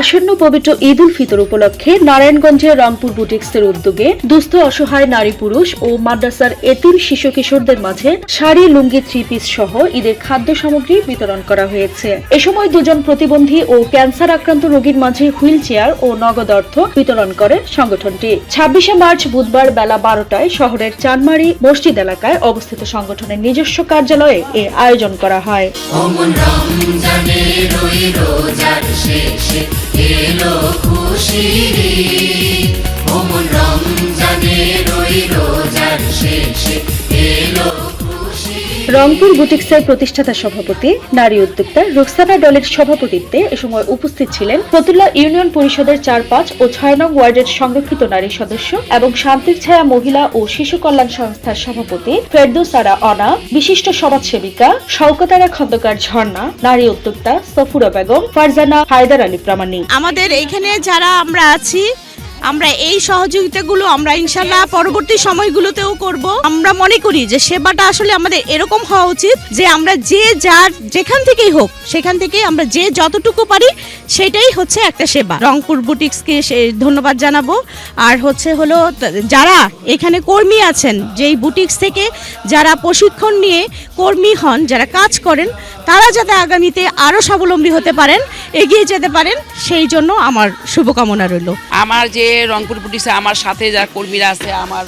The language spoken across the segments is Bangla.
আসন্ন পবিত্র ঈদ উল ফিতর উপলক্ষে নারায়ণগঞ্জের রংপুর বুটিক্সের উদ্যোগে দুস্থ, অসহায় নারী পুরুষ ও মাদ্রাসার এতিম শিশু কিশোরদের মাঝে শাড়ি, লুঙ্গি থ্রি পিস সহ ঈদের খাদ্য সামগ্রী বিতরণ করা হয়েছে। এ সময় দুজন প্রতিবন্ধী ও ক্যান্সার আক্রান্ত রোগীর মাঝে হুইল চেয়ার ও নগদ অর্থ বিতরণ করে সংগঠনটি। ছাব্বিশে মার্চ বুধবার বেলা বারোটায় শহরের চানমারি মসজিদ এলাকায় অবস্থিত সংগঠনের নিজস্ব কার্যালয়ে এ আয়োজন করা হয়। এলো খুশির রংপুর বুটিক্সের প্রতিষ্ঠাতা সভাপতি, নারী উদ্যোক্তা রুকসানা দলের সভাপতিত্বে এ সময় উপস্থিত ছিলেন ফতুল্লা ইউনিয়ন পরিষদের চার পাঁচ ও ছয় নং ওয়ার্ডের সংরক্ষিত নারী সদস্য এবং শান্তির ছায়া মহিলা ও শিশু কল্যাণ সংস্থার সভাপতি ফেরদৌসারা অনা বিশিষ্ট সমাজসেবিকা শওকতারা খন্দকার ঝর্ণা, নারী উদ্যোক্তা সফুরা বেগম, ফারজানা হায়দার আলী প্রামাণিক। আমাদের এইখানে যারা আমরা আছি আমরা এই সহযোগিতাগুলো আমরা ইনশাল্লাহ পরবর্তী সময়গুলোতেও করব। আমরা মনে করি যে সেবাটা আসলে আমাদের এরকম হওয়া উচিত যে আমরা যে যার যেখান থেকেই হোক, সেখান থেকে আমরা যে যতটুকু পারি সেটাই হচ্ছে একটা সেবা। রংপুর বুটিক্সকে সে- ধন্যবাদ জানাব। আর হচ্ছে হলো যারা এখানে কর্মী আছেন, যেই বুটিক্স থেকে যারা প্রশিক্ষণ নিয়ে কর্মী হন, যারা কাজ করেন, তারা যাতে আগামীতে আরও স্বাবলম্বী হতে পারেন। এগিয়ে যেতে পারেন সেই জন্য আমার শুভকামনা রইল। আমার যে রংপুর পুলিশে আমার সাথে যারা কর্মীরা আছে আমার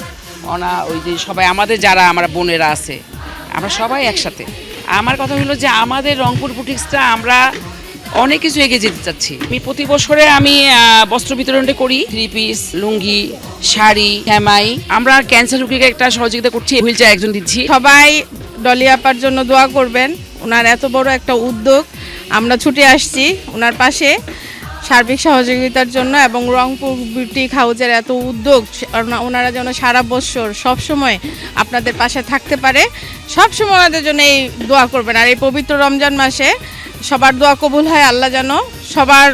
অনা ওই যে সবাই আমাদের যারা আমার বোনেরা আছে আমরা সবাই একসাথে। আমার কথা হলো যে আমাদের রংপুর বুটিক্সটা আমরা অনেক কিছু এগিয়ে যেতে চাচ্ছি। আমি প্রতি বছরে আমি বস্ত্র বিতরণটা করি। থ্রি পিস লুঙ্গি শাড়ি হ্যামাই আমরা ক্যান্সার রোগীকে একটা সহযোগিতা করছি হুইল চেয়ার একজন দিচ্ছি। সবাই ডলি আপার জন্য দোয়া করবেন। ওনার এত বড় একটা উদ্যোগ। আমরা ছুটে আসছি ওনার পাশে সার্বিক সহযোগিতার জন্য এবং রংপুর বিউটিক হাউজের এত উদ্যোগ ওনারা যেন সারা বছর সব সময় আপনাদের পাশে থাকতে পারে। সব সময় ওনাদের জন্য এই দোয়া করবেন। আর এই পবিত্র রমজান মাসে সবার দোয়া কবুল হয় আল্লাহ যেন সবার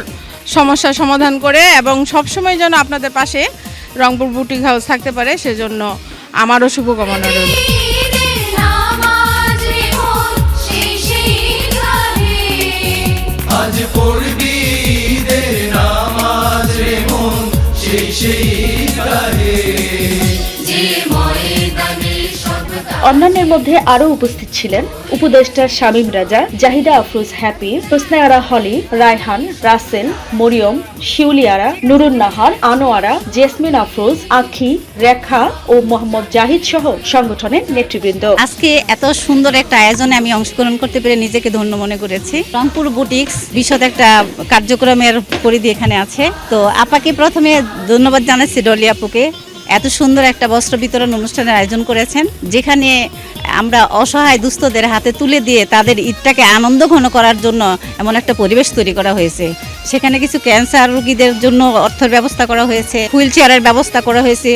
সমস্যার সমাধান করে এবং সব সময় যেন আপনাদের পাশে রংপুর বুটিক হাউস থাকতে পারে, সেজন্য আমারও শুভকামনা রইল। অন্যান্যের মধ্যে আরও উপস্থিত ছিলেন উপদেষ্টা শামীম রাজা, জাহিদা আফরোজ হ্যাপি হোসনায়ারা হলি, রায়হান, রাসেল, মরিয়ম, শিউলিয়ারা, নুরুন নাহার, আনোয়ারা, জেসমিন আফরোজ, আখি, রেখা ও মোহাম্মদ জাহিদ সহ সংগঠনের নেতৃবৃন্দ। আজকে এত সুন্দর একটা আয়োজনে আমি অংশগ্রহণ করতে পেরে নিজেকে ধন্য মনে করেছি। রংপুর বুটিক্স বিশদ একটা কার্যক্রমের পরিধি এখানে আছে। তো আপাকে প্রথমে ধন্যবাদ জানাচ্ছি ডলি আপুকে। এত সুন্দর একটা বস্ত্র বিতরণ অনুষ্ঠানের আয়োজন করেছেন, যেখানে আমরা অসহায় দুস্থদের হাতে তুলে দিয়ে তাদের ঈদটাকে আনন্দ ঘন করার জন্য এমন একটা পরিবেশ তৈরি করা হয়েছে। সেখানে কিছু ক্যান্সার রোগীদের জন্য অর্থের ব্যবস্থা করা হয়েছে, হুইল চেয়ারের ব্যবস্থা করা হয়েছে,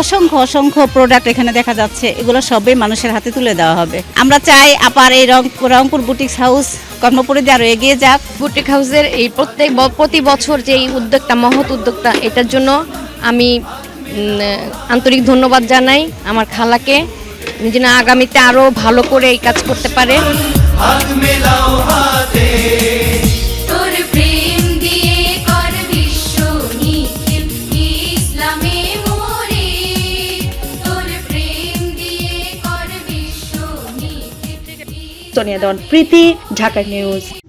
অসংখ্য অসংখ্য প্রোডাক্ট এখানে দেখা যাচ্ছে, এগুলো সবই মানুষের হাতে তুলে দেওয়া হবে। আমরা চাই আপার এই রং, রংপুর বুটিক্স হাউস কর্মপরিধি আরও এগিয়ে যাক। বুটিক হাউসের এই প্রত্যেক প্রতি বছর যে এই উদ্যোগটা মহৎ উদ্যোগটা এটার জন্য আমি আন্তরিক ধন্যবাদ জানাই আমার খালাকে। যেন আগামীতে আরও ভালো করে এই কাজ করতে পারে। সোনিয়া দন প্রীতি ঢাকা নিউজ।